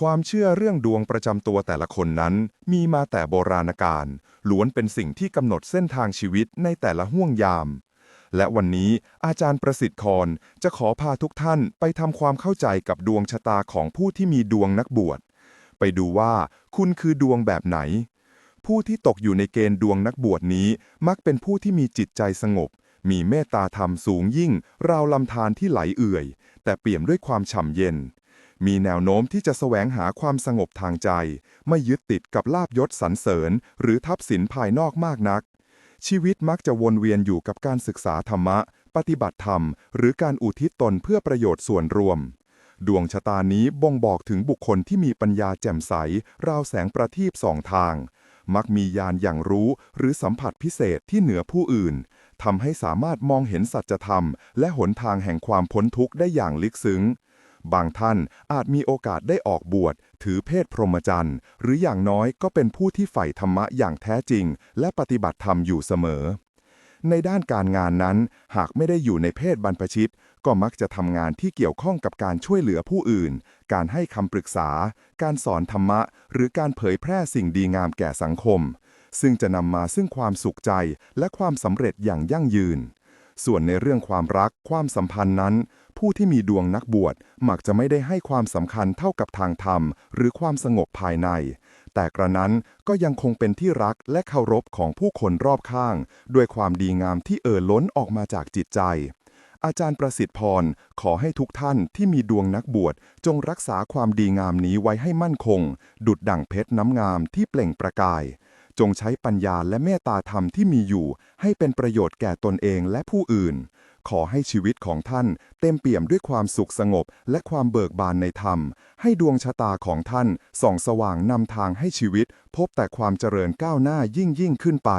ความเชื่อเรื่องดวงประจำตัวแต่ละคนนั้น มีมาแต่โบราณกาลล้วนเป็นสิ่งที่กำหนดเส้นทางชีวิตในแต่ละห่วงยาม และวันนี้อาจารย์ประสิทธิ์คอนจะขอพาทุกท่านไปทำความเข้าใจกับดวงชะตาของผู้ที่มีดวงนักบวช ไปดูว่าคุณคือดวงแบบไหน ผู้ที่ตกอยู่ในเกณฑ์ดวงนักบวชนี้มักเป็นผู้ที่มีจิตใจสงบ มีเมตตาธรรมสูงยิ่ง ราวลำธารที่ไหลเอื่อย แต่เปี่ยมด้วยความฉ่ำเย็น มีแนวโน้มที่จะแสวงหาความสงบทางใจ ไม่ยึดติดกับลาบยศสรรเสริญ หรือทับสินภายนอกมากนัก ชีวิตมักจะวนเวียนอยู่กับการศึกษาธรรมะ ปฏิบัติธรรม หรือการอุทิศตนเพื่อประโยชน์ส่วนรวม ดวงชะตานี้บ่งบอกถึงบุคคลที่มีปัญญาแจ่มใส ราวแสงประทีปสองทาง มักมีญาณอย่างรู้หรือสัมผัสพิเศษที่เหนือผู้อื่นทำให้สามารถมองเห็นสัจธรรม และหนทางแห่งความพ้นทุกข์ได้อย่างลึกซึ้ง บางท่านอาจมีโอกาสได้ออกบวช ถือเพศพรหมจรรย์ หรืออย่างน้อยก็เป็นผู้ที่ใฝ่ธรรมะอย่างแท้จริง และปฏิบัติธรรมอยู่เสมอ ในด้านการงานนั้น หากไม่ได้อยู่ในเพศบรรพชิต ก็มักจะทำงานที่เกี่ยวข้องกับการช่วยเหลือผู้อื่น การให้คำปรึกษา การสอนธรรมะ หรือการเผยแพร่สิ่งดีงามแก่สังคม ซึ่งจะนำมาซึ่งความสุขใจและความสำเร็จอย่างยั่งยืนส่วนในเรื่องความรักความสัมพันธ์นั้น ผู้ที่มีดวงนักบวชมักจะไม่ได้ให้ความสำคัญเท่ากับทางธรรม หรือความสงบภายใน แต่กระนั้นก็ยังคงเป็นที่รักและเคารพของผู้คนรอบข้าง ด้วยความดีงามที่เอ่อล้นออกมาจากจิตใจ อาจารย์ประสิทธิ์พร ขอให้ทุกท่านที่มีดวงนักบวชจงรักษาความดีงามนี้ไว้ให้มั่นคง ดุดดั่งเพชรน้ำงามที่เปล่งประกายจงใช้ปัญญาและเมตตาธรรมที่มีอยู่ ให้เป็นประโยชน์แก่ตนเองและผู้อื่น ขอให้ชีวิตของท่านเต็มเปี่ยมด้วยความสุขสงบและความเบิกบานในธรรม ให้ดวงชะตาของท่านส่องสว่างนำทางให้ชีวิต พบแต่ความเจริญก้าวหน้ายิ่งยิ่งขึ้นไป